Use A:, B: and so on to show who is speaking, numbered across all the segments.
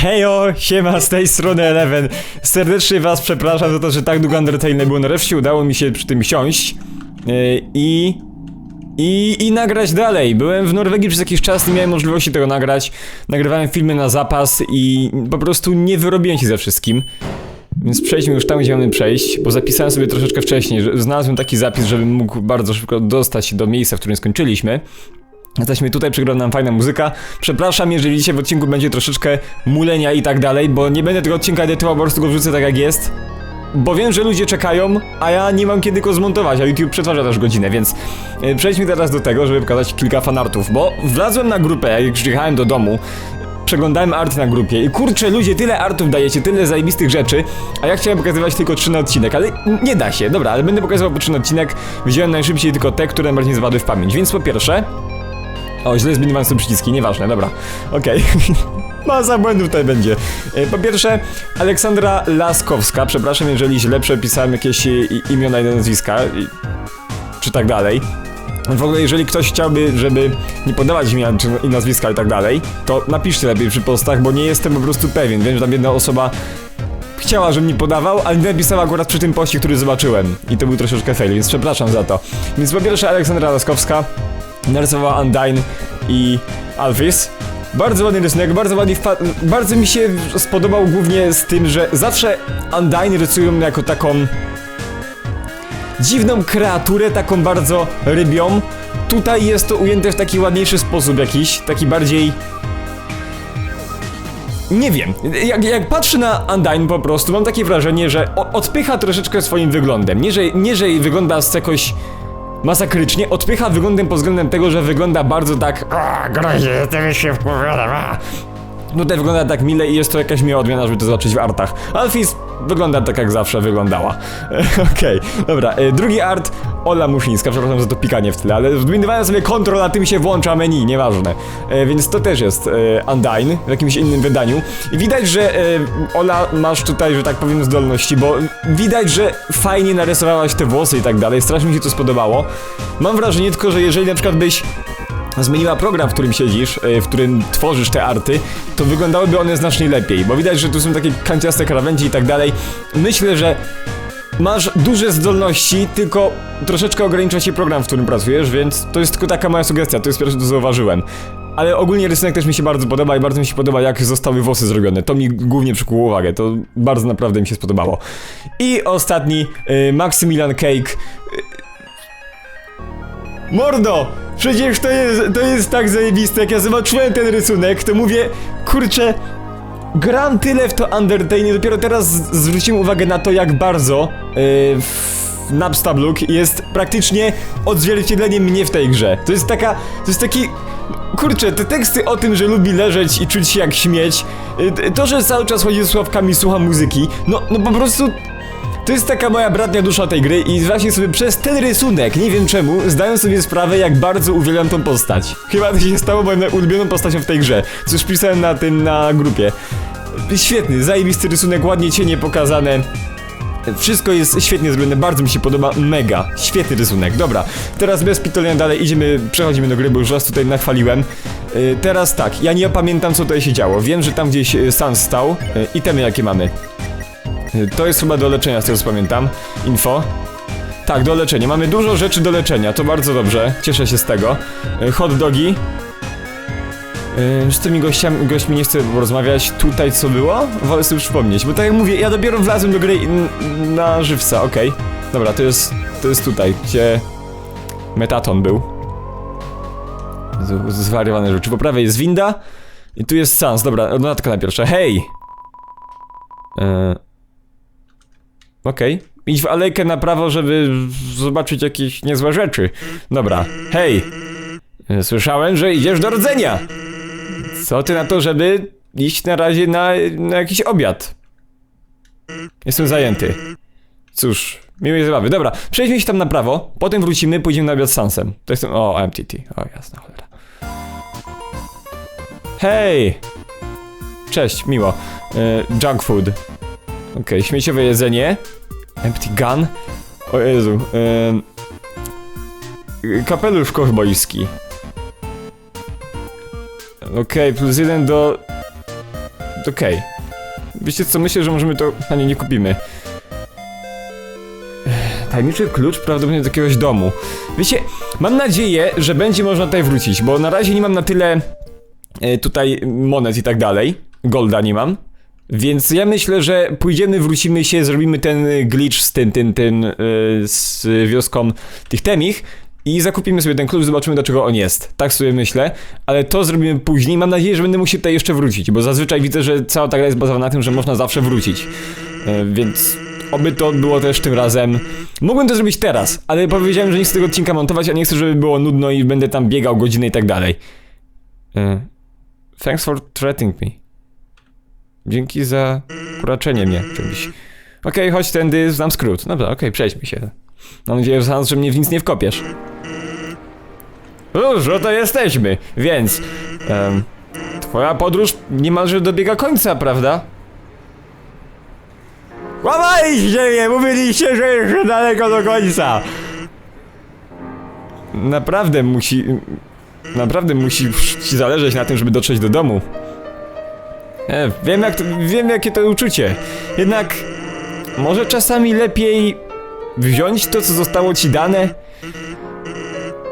A: Hejo, siema, z tej strony Eleven. Serdecznie was przepraszam za to, że tak długo Undertale nie było. Nareszcie udało mi się przy tym siąść yy, i... I, I nagrać dalej. Byłem w Norwegii przez jakiś czas, nie miałem możliwości tego nagrać. Nagrywałem filmy na zapas i po prostu nie wyrobiłem się ze wszystkim. Więc przejdźmy już tam, gdzie mamy przejść, bo zapisałem sobie troszeczkę wcześniej, że znalazłem taki zapis, żebym mógł bardzo szybko dostać się do miejsca, w którym skończyliśmy. Jesteśmy tutaj, przygra nam fajna muzyka. Przepraszam, jeżeli dzisiaj w odcinku będzie troszeczkę mulenia i tak dalej, bo nie będę tego odcinka edytował, po prostu go wrzucę tak jak jest. Bo wiem, że ludzie czekają, a ja nie mam kiedy go zmontować, a YouTube przetwarza też godzinę, więc e, przejdźmy teraz do tego, żeby pokazać kilka fanartów, bo wlazłem na grupę, jak przyjechałem do domu, przeglądałem art na grupie i kurczę, ludzie, tyle artów dajecie, tyle zajebistych rzeczy, a ja chciałem pokazywać tylko trzy na odcinek, ale nie da się, dobra, ale będę pokazywał po trzy na odcinek, wziąłem najszybciej tylko te, które najbardziej zapadły w pamięć, więc po pierwsze, o, źle zbindowałem sobie przyciski, nieważne, dobra. Okej. Masa błędów tutaj będzie. E, Po pierwsze, Aleksandra Laskowska, przepraszam, jeżeli źle przepisałem jakieś imiona i nazwiska, czy tak dalej. W ogóle, jeżeli ktoś chciałby, żeby nie podawać imion i nazwiska i tak dalej, to napiszcie lepiej przy postach, bo nie jestem po prostu pewien. Wiem, że tam jedna osoba chciała, żebym nie podawał, ale nie napisała akurat przy tym poście, który zobaczyłem. I to był troszeczkę fail, więc przepraszam za to. Więc po pierwsze, Aleksandra Laskowska narysowała Undyne i Alphys. Bardzo ładny rysunek, bardzo ładnie wpa- Bardzo mi się spodobał głównie z tym, że zawsze Undyne rysują jako taką dziwną kreaturę, taką bardzo rybią. Tutaj jest to ujęte w taki ładniejszy sposób jakiś, taki bardziej... Nie wiem, jak, jak patrzę na Undyne po prostu, mam takie wrażenie, że odpycha troszeczkę swoim wyglądem. Nie że, nie, że wygląda z jakoś masakrycznie, odpycha wyglądem pod względem tego, że wygląda bardzo tak a, grozie, tego się wkurwiam. Tutaj wygląda tak mile i jest to jakaś miła odmiana, żeby to zobaczyć w artach. Alfis wygląda tak jak zawsze wyglądała. Okej, dobra. E, drugi art, Ola Muszyńska, przepraszam za to pikanie w tyle, ale zdominowałem sobie kontrol, a tym się włącza menu, nieważne. E, więc to też jest e, Undyne w jakimś innym wydaniu. I widać, że Ola masz tutaj, że tak powiem, zdolności, bo widać, że fajnie narysowałaś te włosy i tak dalej, strasznie mi się to spodobało. Mam wrażenie tylko, że jeżeli na przykład byś zmieniła program, w którym siedzisz, e, w którym tworzysz te arty, to wyglądałyby one znacznie lepiej, bo widać, że tu są takie kanciaste krawędzie i tak dalej. Myślę, że masz duże zdolności, tylko troszeczkę ogranicza się program, w którym pracujesz, więc to jest tylko taka moja sugestia, to jest pierwsze, co zauważyłem. Ale ogólnie rysunek też mi się bardzo podoba i bardzo mi się podoba, jak zostały włosy zrobione. To mi głównie przykuło uwagę, to bardzo naprawdę mi się spodobało. I ostatni, y, Maximilian Cake. Mordo! Przecież to jest, to jest tak zajebiste, jak ja zobaczyłem ten rysunek, to mówię, kurczę, gram tyle w to Undertale dopiero teraz z- zwróciłem uwagę na to, jak bardzo yy, w Napstablook jest praktycznie odzwierciedleniem mnie w tej grze. To jest taka, to jest taki... Kurczę, te teksty o tym, że lubi leżeć i czuć się jak śmieć, yy, to, że cały czas chodzi ze sławkami, słucha muzyki, no, no po prostu to jest taka moja bratnia dusza tej gry i właśnie sobie przez ten rysunek, nie wiem czemu, zdaję sobie sprawę jak bardzo uwielbiam tą postać. Chyba to się stało moją ulubioną postacią w tej grze, już pisałem na tym, na grupie. Świetny, zajebisty rysunek, ładnie cienie pokazane. Wszystko jest świetnie zrobione, bardzo mi się podoba, mega, świetny rysunek. Dobra, teraz bez pitolenia dalej idziemy, przechodzimy do gry, bo już raz tutaj nachwaliłem. Yy, teraz tak, ja nie pamiętam co tutaj się działo, wiem, że tam gdzieś yy, Sans stał, yy, itemy jakie mamy. To jest chyba do leczenia, z tego co pamiętam. Info. Tak, do leczenia. Mamy dużo rzeczy do leczenia, to bardzo dobrze. Cieszę się z tego. E, Hot dogi. E, Z tymi gościami, gośćmi nie chcę rozmawiać. Tutaj co było? Wolę sobie przypomnieć, bo tak jak mówię, ja dopiero wlazłem do gry na żywca, okej. Dobra, to jest, to jest tutaj, gdzie Metaton był. Zwariowane rzeczy. Po prawej jest winda i tu jest Sans. Dobra, donatka na pierwsze. Hej! E, Okej. Idź w alejkę na prawo, żeby zobaczyć jakieś niezłe rzeczy. Dobra. Hej! E, Słyszałem, że idziesz do rdzenia! Co ty na to, żeby iść na razie na, na jakiś obiad? Jestem zajęty. Cóż, miłej zabawy. Dobra, przejdźmy się tam na prawo, potem wrócimy, pójdziemy na obiad z Sansem. To jestem... O, MTT. O, jasna cholera. Hej! Cześć, miło. E, junk food. Okej, śmieciowe jedzenie. Empty gun. O Jezu. Ym... Kapelusz kowbojski. Okej, plus jeden do okej. Wiecie co, myślę, że możemy to... A nie, nie kupimy. Tajemniczy klucz prawdopodobnie do jakiegoś domu. Wiecie, mam nadzieję, że będzie można tutaj wrócić, bo na razie nie mam na tyle e, tutaj monet i tak dalej. Golda nie mam. Więc ja myślę, że pójdziemy, wrócimy się, zrobimy ten glitch z tym, tym, tym, e, z wioską tych temich i zakupimy sobie ten klucz, zobaczymy do czego on jest. Tak sobie myślę, ale to zrobimy później. Mam nadzieję, że będę musiał tutaj jeszcze wrócić, bo zazwyczaj widzę, że cała ta gra jest bazowana na tym, że można zawsze wrócić. E, Więc oby to było też tym razem. Mógłbym to zrobić teraz, ale powiedziałem, że nie chcę tego odcinka montować, a nie chcę, żeby było nudno i będę tam biegał godzinę i tak dalej. E, Thanks for threatening me. Dzięki za uraczenie mnie czymś. Okej, chodź tędy, znam skrót. Dobra, okej, przejdźmy się. Mam nadzieję, że mnie w nic nie wkopiesz. Już, to jesteśmy, więc... em, twoja podróż niemalże dobiega końca, prawda? Kłamaliście mnie! Mówiliście, że jeszcze daleko do końca! Naprawdę musi... Naprawdę musi ci zależeć na tym, żeby dotrzeć do domu. E, wiem, jak to, wiem jakie to uczucie. Jednak może czasami lepiej wziąć to, co zostało ci dane?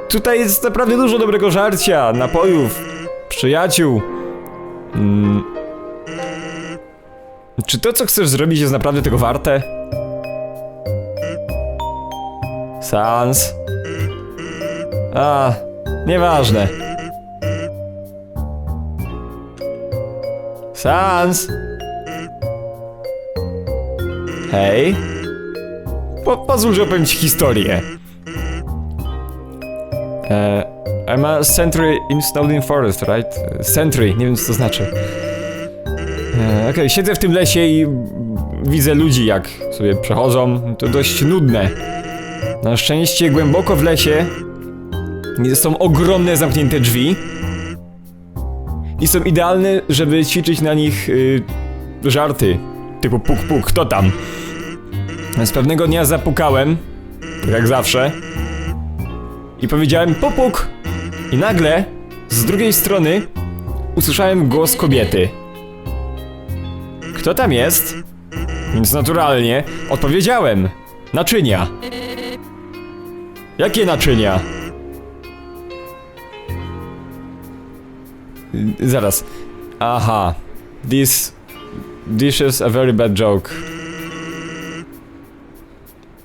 A: Tutaj jest naprawdę dużo dobrego żarcia, napojów, przyjaciół. Mm. Czy to, co chcesz zrobić, jest naprawdę tego warte? Sans. A, nieważne. Sans. Hej. Po, pozwól, że opowiem ci historię. E, I'm a sentry in Snowden Forest, right? Sentry, nie wiem co to znaczy. E, Okej, siedzę w tym lesie i widzę ludzi jak sobie przechodzą. To dość nudne. Na szczęście głęboko w lesie są ogromne zamknięte drzwi. I są idealne, żeby ćwiczyć na nich y, żarty. Typu puk puk, kto tam? Więc pewnego dnia zapukałem, tak jak zawsze, i powiedziałem puk puk. I nagle, z drugiej strony, usłyszałem głos kobiety. Kto tam jest? Więc naturalnie odpowiedziałem. Naczynia. Jakie naczynia? Zaraz. Aha. This... This is a very bad joke.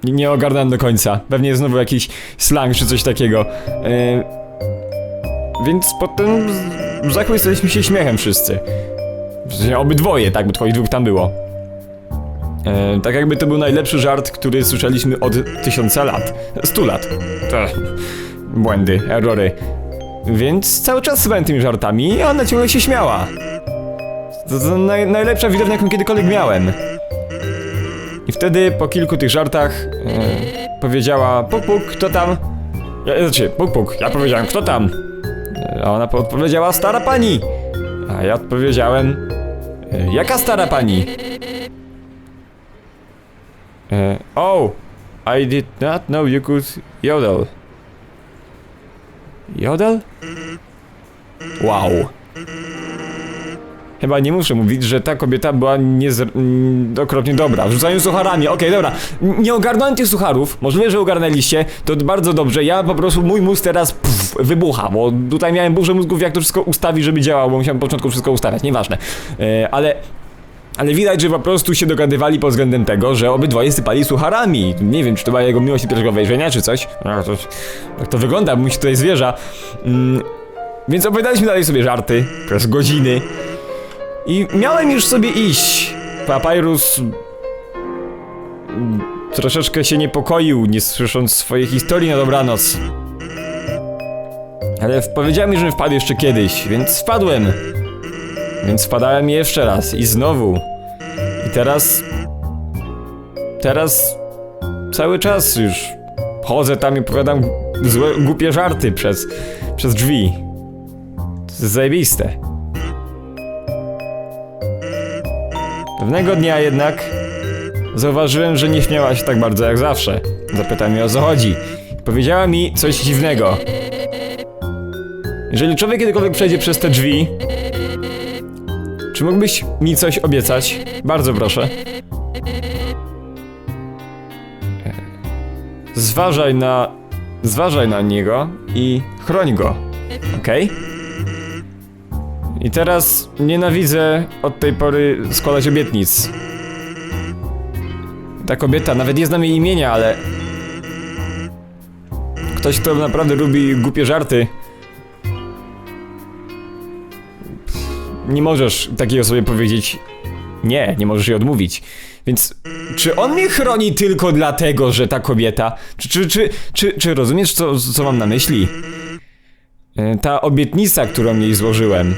A: Nie- ogarnąłem do końca. Pewnie znowu jakiś slang czy coś takiego. E, więc potem zachłysnęliśmy się śmiechem wszyscy. W obydwoje, tak, bo twoich dwóch tam było. E, tak jakby to był najlepszy żart, który słyszeliśmy od tysiąca lat. Stu lat. To... Błędy, errory. Więc cały czas słuchałem tymi żartami i ona ciągle się śmiała. To, to naj, najlepsza widownia, jaką kiedykolwiek miałem. I wtedy po kilku tych żartach e, powiedziała Puk puk, kto tam? Ja, znaczy, puk puk, ja powiedziałem kto tam? E, A ona po- odpowiedziała stara pani. A ja odpowiedziałem e, jaka stara pani? E, oh, I did not know you could yodel. Jodel? Wow. Chyba nie muszę mówić, że ta kobieta była niezr... okropnie dobra. Rzucają sucharami, okej, dobra. N- Nie ogarnąłem tych sucharów, możliwe, że ogarnęliście, to bardzo dobrze. Ja po prostu, mój mózg teraz pff, wybucha, bo tutaj miałem burzę mózgów, jak to wszystko ustawić, żeby działało, bo musiałem po początku wszystko ustawiać, nieważne. E, ale... Ale widać, że po prostu się dogadywali pod względem tego, że obydwoje sypali sucharami. Nie wiem, czy to była jego miłość pierwszego wejrzenia, czy coś. No, to, tak to wygląda, bo mi się tutaj zwierza. Mm, więc opowiadaliśmy dalej sobie żarty, przez godziny. I miałem już sobie iść. Papyrus mm, troszeczkę się niepokoił, nie słysząc swojej historii na dobranoc. Ale powiedziałem mi, że wpadł jeszcze kiedyś, więc wpadłem. Więc wpadałem jeszcze raz i znowu. I teraz... Teraz... Cały czas już chodzę tam i opowiadam złe, głupie żarty przez... przez drzwi. To jest zajebiste. Pewnego dnia jednak zauważyłem, że nie śmiała się tak bardzo jak zawsze. Zapytałem jej o co chodzi. Powiedziała mi coś dziwnego. Jeżeli człowiek kiedykolwiek przejdzie przez te drzwi, Czy mógłbyś mi coś obiecać? Bardzo proszę. Zważaj na... Zważaj na niego i chroń go. Okej? I teraz nienawidzę od tej pory składać obietnic. Ta kobieta, nawet nie znam jej imienia, ale... Ktoś, kto naprawdę lubi głupie żarty. Nie możesz takiej osobie powiedzieć nie, nie możesz jej odmówić. Więc czy on mnie chroni tylko dlatego, że ta kobieta. Czy, czy, czy, czy, czy rozumiesz, co, co mam na myśli? E, Ta obietnica, którą jej złożyłem.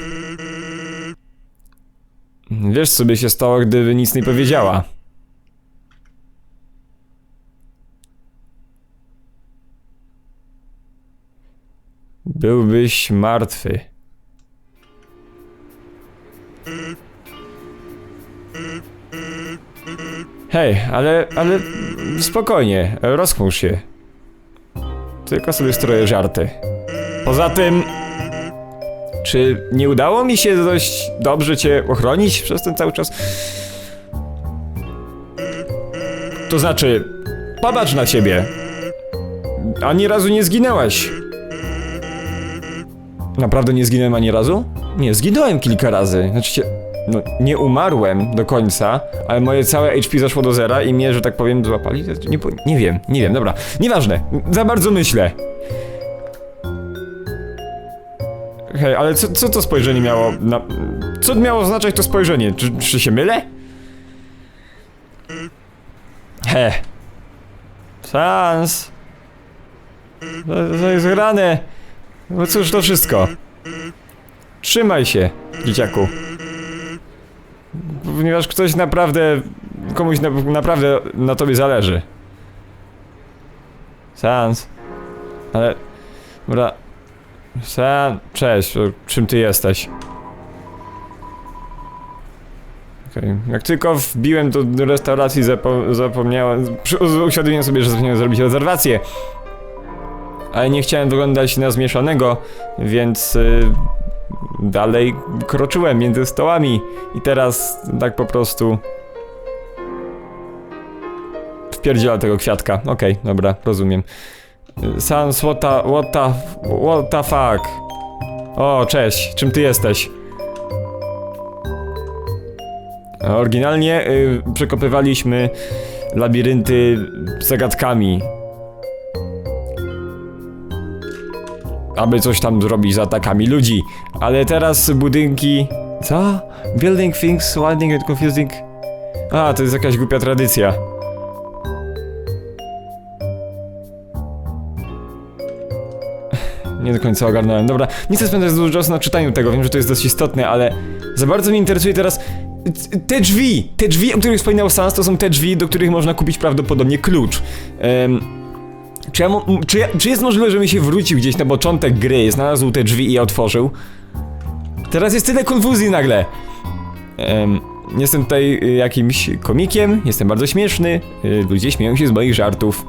A: Wiesz, co by się stało, gdyby nic nie powiedziała. Byłbyś martwy. Hej, ale, ale spokojnie, rozchmurz się. Tylko sobie stroję żarty. Poza tym, czy nie udało mi się dość dobrze cię ochronić przez ten cały czas? To znaczy, popatrz na siebie. Ani razu nie zginęłaś. Naprawdę nie zginąłem ani razu? Nie, zginąłem kilka razy. Znaczy no nie umarłem do końca, ale moje całe HP zaszło do zera i mnie, że tak powiem, złapali. Nie, nie wiem, nie wiem, dobra. Nieważne, za bardzo myślę. Hej, ale co, co to spojrzenie miało na... Co miało oznaczać to spojrzenie? Czy, czy się mylę? He. Sans. To, to jest grane. No cóż, to wszystko. Trzymaj się, dzieciaku. Ponieważ ktoś naprawdę... Komuś na, naprawdę na tobie zależy. Sans. Ale... Dobra... San... Cześć, czym ty jesteś? Okej, jak tylko wbiłem do restauracji, zapo zapomniałem... Uświadomiłem sobie, że zapomniałem zrobić rezerwację. Ale nie chciałem wyglądać na zmieszanego, więc... Y dalej kroczyłem między stołami i teraz tak po prostu wpierdziela tego kwiatka. Okej, dobra, rozumiem. Sans, what the, what the, what the fuck? O, cześć, czym ty jesteś? Oryginalnie y, przekopywaliśmy labirynty zagadkami. Aby coś tam zrobić z atakami ludzi. Ale teraz budynki... Co? Building things, winding and confusing... A, to jest jakaś głupia tradycja. Nie do końca ogarnąłem. Dobra, nie chcę spędzać za dużo czasu na czytaniu tego, wiem, że to jest dość istotne, ale za bardzo mnie interesuje teraz te drzwi. Te drzwi, o których wspominał Sans, to są te drzwi, do których można kupić prawdopodobnie klucz. Em, czy, ja, m- czy, ja, czy jest możliwe, że mi się wrócił gdzieś na początek gry, znalazł te drzwi i je otworzył? Teraz jest tyle konfuzji nagle. Em, jestem tutaj y, jakimś komikiem, jestem bardzo śmieszny, y, ludzie śmieją się z moich żartów.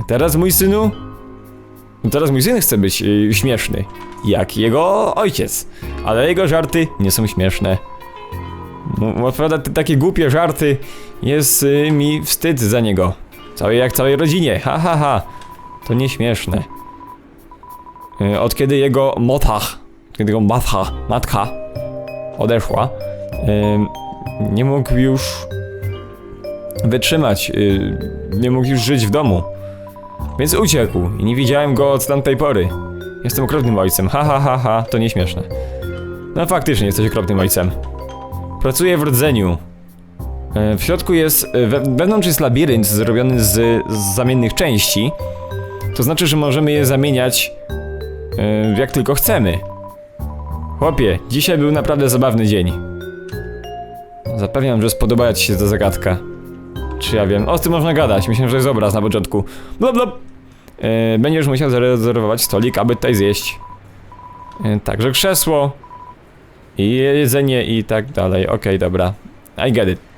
A: A teraz mój synu? No teraz mój syn chce być y, śmieszny, jak jego ojciec, ale jego żarty nie są śmieszne. No, odpowiada te takie głupie żarty, jest y, mi wstyd za niego. Całej jak całej rodzinie, ha ha ha. To nieśmieszne. Y, Od kiedy jego motach, kiedy jego matka odeszła, y, nie mógł już wytrzymać, y, nie mógł już żyć w domu. Więc uciekł i nie widziałem go od tamtej pory. Jestem okropnym ojcem, ha ha ha ha, to nieśmieszne. No faktycznie jesteś okropnym ojcem. Pracuję w rdzeniu. E, W środku jest, e, we, wewnątrz jest labirynt zrobiony z, z zamiennych części. To znaczy, że możemy je zamieniać e, jak tylko chcemy. Chłopie, dzisiaj był naprawdę zabawny dzień. Zapewniam, że spodoba ci się ta zagadka. Czy ja wiem? O, tym można gadać. Myślę, że jest obraz na początku. Blop, blop. E, będziesz musiał zarezerwować stolik, aby tutaj zjeść. Także krzesło. I jedzenie i tak dalej. Okej, dobra. I get it.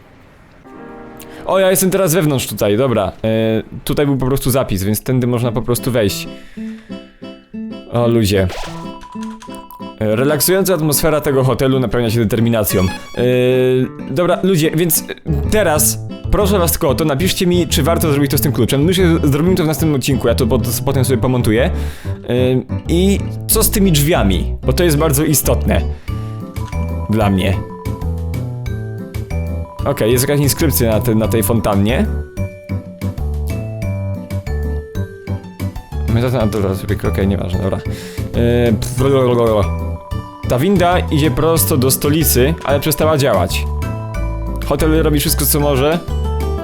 A: O, ja jestem teraz wewnątrz tutaj, dobra. E, tutaj był po prostu zapis, więc tędy można po prostu wejść. O, ludzie. E, Relaksująca atmosfera tego hotelu napełnia się determinacją. Yy, dobra, ludzie, więc e, teraz proszę was tylko o to, napiszcie mi, czy warto zrobić to z tym kluczem. My się zrobimy to w następnym odcinku, ja to pot- potem sobie pomontuję. Yy, I co z tymi drzwiami? Bo to jest bardzo istotne. Dla mnie. Okej, jest jakaś inskrypcja na, te, na tej fontannie. My to na dobra, sobie okej, nieważne, dobra. Blablabla. Ta winda idzie prosto do stolicy, ale przestała działać. Hotel robi wszystko co może,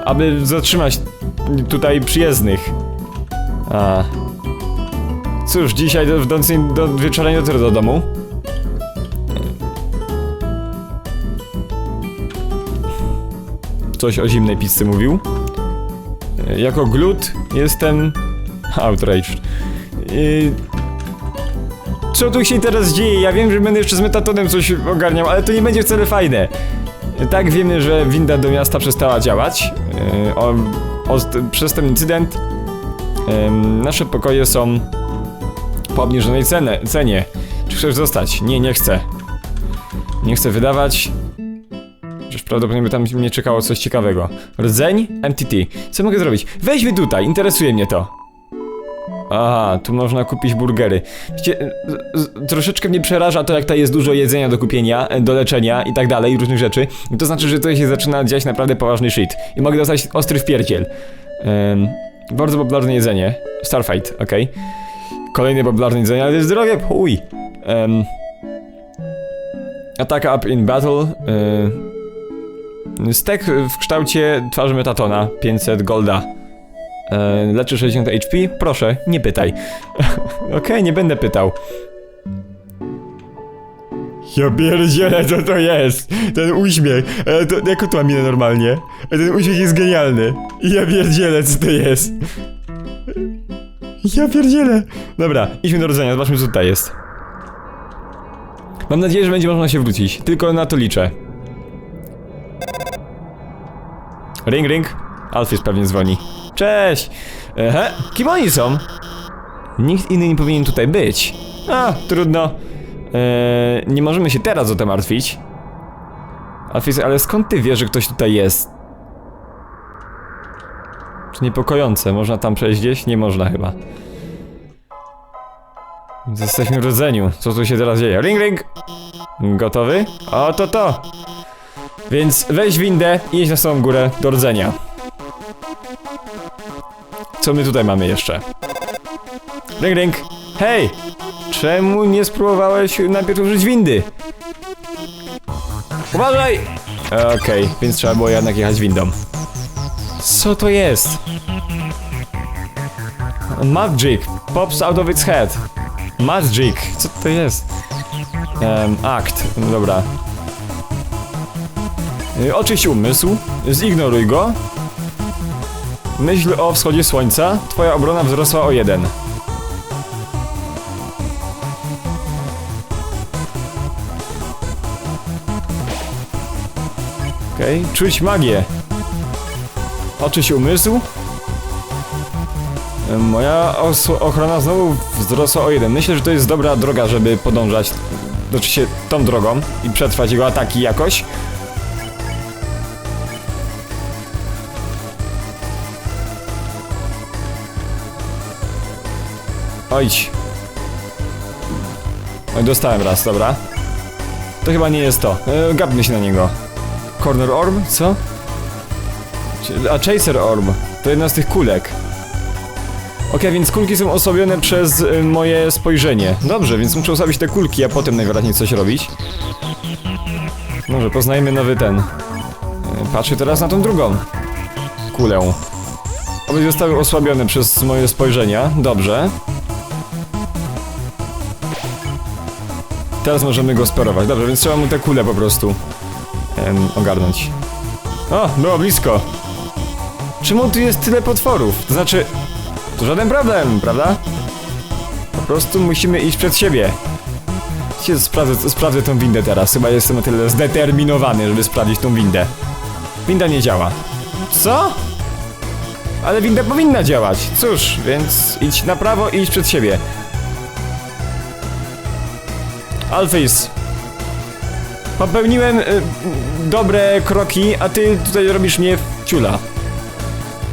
A: aby zatrzymać tutaj przyjezdnych. A. Cóż, dzisiaj do, nocy, do wieczora nie dotrę do domu. Coś o zimnej pizzy mówił. E, Jako glut jestem outraged. Yy, co tu się teraz dzieje? Ja wiem, że będę jeszcze z metatonem coś ogarniał, ale to nie będzie wcale fajne. Tak, wiemy, że winda do miasta przestała działać. Yy, o, o, przez ten incydent nasze pokoje są po obniżonej cenę, cenie. Czy chcesz zostać? Nie, nie chcę. Nie chcę wydawać. Przecież prawdopodobnie tam mnie czekało coś ciekawego. Rdzeń? MTT. Co mogę zrobić? Weźmy tutaj, interesuje mnie to. Aha, tu można kupić burgery. Wiecie, troszeczkę mnie przeraża to, jak tutaj jest dużo jedzenia do kupienia, e, do leczenia i tak dalej, różnych rzeczy. I to znaczy, że tutaj się zaczyna dziać naprawdę poważny shit. I mogę dostać ostry wpierdziel. Um, bardzo popularne jedzenie. Starfight, okej. Kolejne popularne jedzenie, ale jest drogie, chuj. Attack up in battle. Y, stek w kształcie twarzy Metatona, 500 golda. E, leczy 60 HP? Proszę, nie pytaj. Okej, nie będę pytał. Ja pierdzielę, co to jest? Ten uśmiech. E, to, jaką to ma minę normalnie? E, ten uśmiech jest genialny. Ja pierdzielę, co to jest? Ja pierdzielę. Dobra, idźmy do rodzenia, zobaczmy co tutaj jest. Mam nadzieję, że będzie można się wrócić. Tylko na to liczę. Ring, ring. Alfis pewnie dzwoni. Cześć! Ehe, kim oni są? Nikt inny nie powinien tutaj być. A, trudno. Eee, nie możemy się teraz o to martwić. Alfis, ale skąd ty wiesz, że ktoś tutaj jest? Czy niepokojące? Można tam przejść gdzieś? Nie można chyba. Jesteśmy w rodzeniu. Co tu się teraz dzieje? Ring, ring! Gotowy? O, to to! Więc weź windę i jedź na samą górę do rdzenia. Co my tutaj mamy jeszcze? Ring, ring! Hej! Czemu nie spróbowałeś najpierw użyć windy? Uważaj! Okej, więc trzeba było jednak jechać windą. Co to jest? Magic pops out of its head. Magic, co to jest? Um, no dobra. Y, Oczyść umysł, zignoruj go. Myśl o wschodzie słońca, twoja obrona wzrosła o jeden. Okej, okay. czuć magię. Oczyść umysł. Y, Moja ochrona znowu wzrosła o jeden. Myślę, że to jest dobra droga, żeby podążać znaczy się tą drogą i przetrwać jego ataki jakoś. Ojdź. Oj, dostałem raz, dobra. To chyba nie jest to. E, gapmy się na niego. Corner Orb? Co? A Chaser Orb. To jedna z tych kulek. Okej, więc kulki są osłabione przez y, moje spojrzenie. Dobrze, więc muszę osłabić te kulki, a potem najwyraźniej coś robić. Dobrze, poznajmy nowy ten. Y, Patrzę teraz na tą drugą kulę. Obie zostały osłabione przez moje spojrzenia. Dobrze. Teraz możemy go sparować. Dobrze, więc trzeba mu tę kulę po prostu em, ogarnąć. O, było blisko. Czemu tu jest tyle potworów? To znaczy, to żaden problem, prawda? Po prostu musimy iść przed siebie. Sprawdzę, sprawdzę tą windę teraz. Chyba jestem na tyle zdeterminowany, żeby sprawdzić tą windę. Winda nie działa. Co? Ale winda powinna działać. Cóż, więc idź na prawo i idź przed siebie. Alphys. Popełniłem y, dobre kroki, a ty tutaj robisz mnie ciula.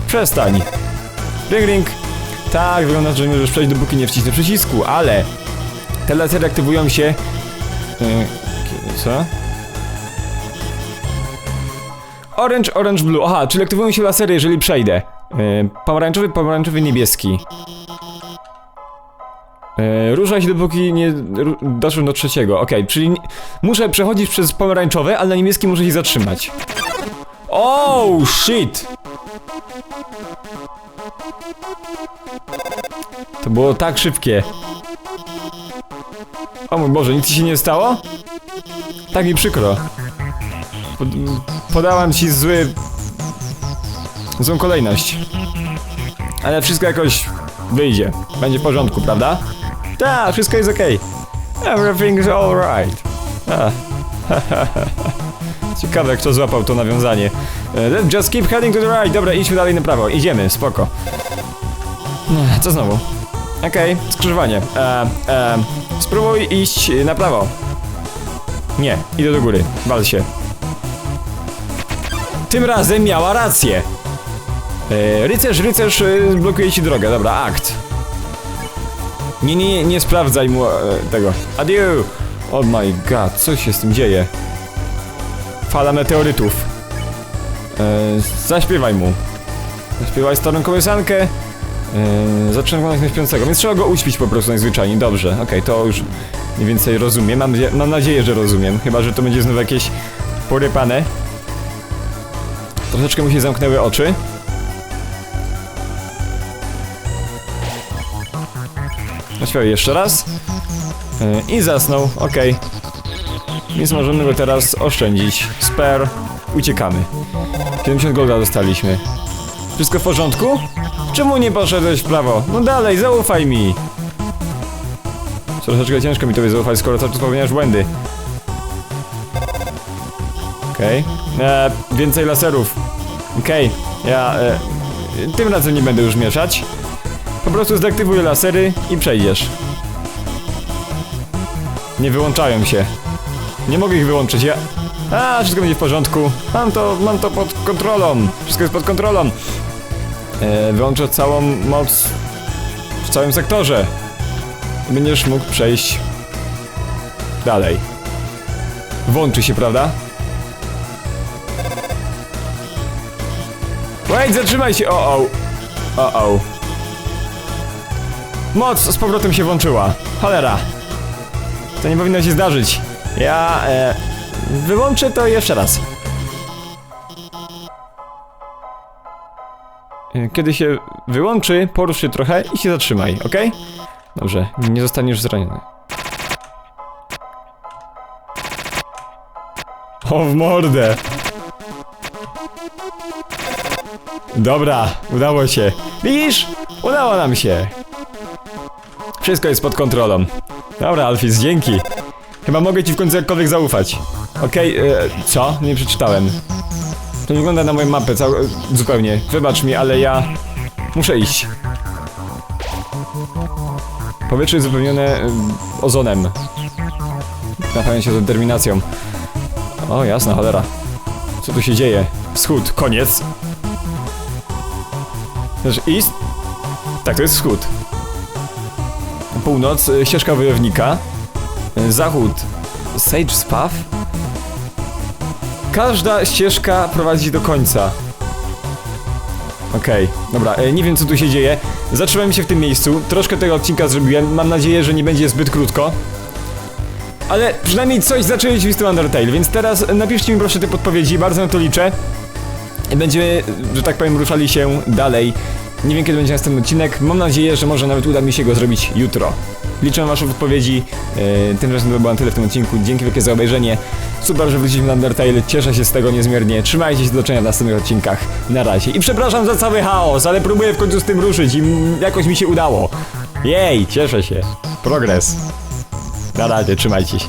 A: Przestań. Ring, ring. Tak, wygląda, że możesz przejść, dopóki nie wcisnę przycisku, ale... Te lasery aktywują się... Y, kiedy, co? Orange, orange, blue. Aha, czyli aktywują się lasery, jeżeli przejdę. Yy, pomarańczowy, pomarańczowy, niebieski. Ruszaj się dopóki nie doszłem do trzeciego. Okej, czyli nie- muszę przechodzić przez pomarańczowe, ale na niebieskim muszę się zatrzymać. Oh, shit! To było tak szybkie. O mój Boże, nic ci się nie stało? Tak mi przykro. Pod, podałam ci zły... złą kolejność. Ale wszystko jakoś wyjdzie. Będzie w porządku, prawda? Tak, wszystko jest okej. Everything's alright. A. Ciekawe, kto złapał to nawiązanie. E, just keep heading to the right. Dobra, idźmy dalej na prawo. Idziemy, spoko. Ech, Co znowu? Okej, skrzyżowanie. E, e, spróbuj iść na prawo. Nie, idę do góry. Wal się. Tym razem miała rację. E, rycerz, rycerz e, blokuje ci drogę. Dobra, akt. Nie, nie, nie, nie sprawdzaj mu e, tego. Adieu! Oh my god, co się z tym dzieje? Fala meteorytów. E, zaśpiewaj mu. Zaśpiewaj starą kołysankę. E, zaczynam na śpiącego, więc trzeba go uśpić po prostu najzwyczajniej. Dobrze, okej, to już mniej więcej rozumiem. Mam, mam nadzieję, że rozumiem. Chyba, że to będzie znowu jakieś porypane. Troszeczkę mu się zamknęły oczy. Zaśpiewaj jeszcze raz. E, I zasnął, okej. Więc możemy go teraz oszczędzić. Spare. Uciekamy. 70 golda dostaliśmy. Wszystko w porządku? Czemu nie poszedłeś w prawo? No dalej, zaufaj mi! Troszeczkę ciężko mi tobie zaufać, skoro cały czas popełniasz błędy. Okej. E, Więcej laserów. Okej, ja... E, tym razem nie będę już mieszać. Po prostu zdeaktywuję lasery i przejdziesz. Nie wyłączają się. Nie mogę ich wyłączyć, ja... A, wszystko będzie w porządku. Mam to, mam to pod kontrolą. Wszystko jest pod kontrolą. E, wyłączę całą moc w całym sektorze. Będziesz mógł przejść dalej. Włączy się, prawda? Wait, zatrzymaj się! O, o. O, o. Moc z powrotem się włączyła. Cholera. To nie powinno się zdarzyć. Ja, e, wyłączę to jeszcze raz. E, Kiedy się wyłączy, porusz się trochę i się zatrzymaj, ok? Dobrze, nie zostaniesz zraniony. O, w mordę! Dobra, udało się. Widzisz? Udało nam się. Wszystko jest pod kontrolą. Dobra, Alfis, dzięki. Chyba mogę ci w końcu jakkolwiek zaufać. Okej, e, co? Nie przeczytałem. To nie wygląda na moją mapę cał... zupełnie. Wybacz mi, ale ja... Muszę iść. Powietrze jest wypełnione y, ozonem. Napełnia się determinacją. O, jasna cholera. Co tu się dzieje? Wschód, koniec. Znaczy, east? Tak, to jest wschód. Północ, y, ścieżka wojownika. Y, Zachód, Sage Spath. Każda ścieżka prowadzi do końca. Okej, dobra, e, nie wiem co tu się dzieje. Zatrzymałem się w tym miejscu, troszkę tego odcinka zrobiłem, mam nadzieję, że nie będzie zbyt krótko. Ale przynajmniej coś zaczęliśmy z tym Undertale, więc teraz napiszcie mi proszę te podpowiedzi, bardzo na to liczę. Będziemy, że tak powiem, ruszali się dalej. Nie wiem kiedy będzie następny odcinek, mam nadzieję, że może nawet uda mi się go zrobić jutro. Liczę na wasze odpowiedzi, e, tym razem to było na tyle w tym odcinku, dzięki wielkie za obejrzenie. Super, że wróciliśmy na Undertale, cieszę się z tego niezmiernie. Trzymajcie się, do zobaczenia w następnych odcinkach. Na razie. I przepraszam za cały chaos, ale próbuję w końcu z tym ruszyć i jakoś mi się udało. Jej, cieszę się. Progres. Na razie, trzymajcie się.